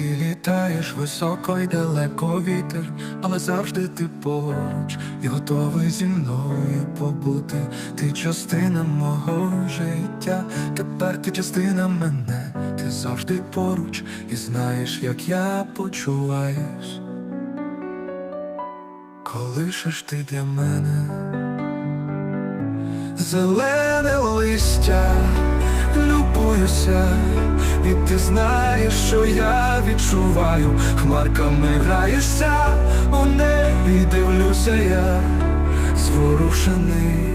Літаєш високо й далеко вітер, але завжди ти поруч і готовий зі мною побути. Ти частина мого життя, тепер ти частина мене, ти завжди поруч і знаєш, як я почуваюсь. Коли ж ти для мене зелене листя, любуюся, і ти знаєш, що я відчуваю, хмарками граєшся, у небі дивлюся я, зворушений,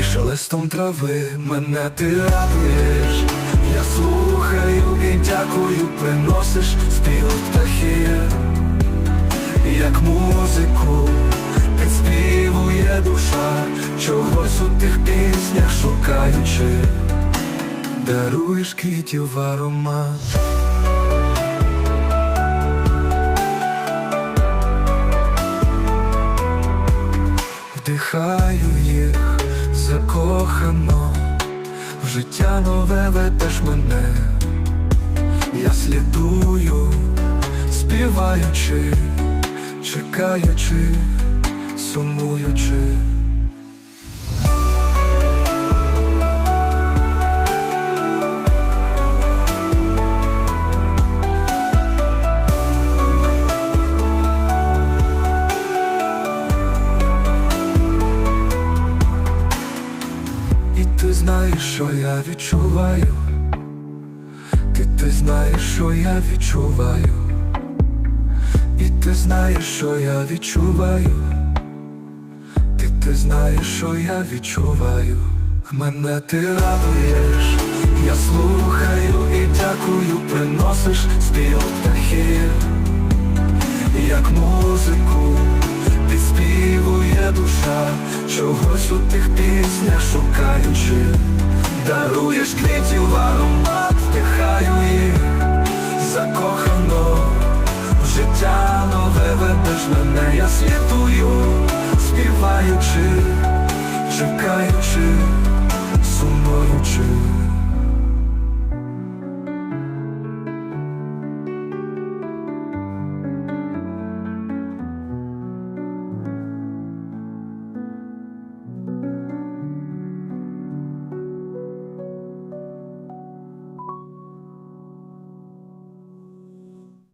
і шелестом трави мене ти радуєш, я слухаю і дякую, приносиш спів птахів. Як музику підспівує душа, чогось у тих піснях шукаючи, даруєш квітів аромат. Вдихаю їх закохано, в життя нове ведеш мене, я слідую, співаючи, чекаючи, сумуючи. Знаєш, що я відчуваю, ти ти знаєш, що я відчуваю, і ти знаєш, що я відчуваю, ти ти знаєш, що я відчуваю, мене ти радуєш, я слухаю і дякую, приносиш спів птахів, як музику підспівує душа, чогось у тих піснях шукаючи, даруєш квітів аромат, вдихаю їх закохано, в життя нове ведеш мене, я світую, співаючи, чекаючи.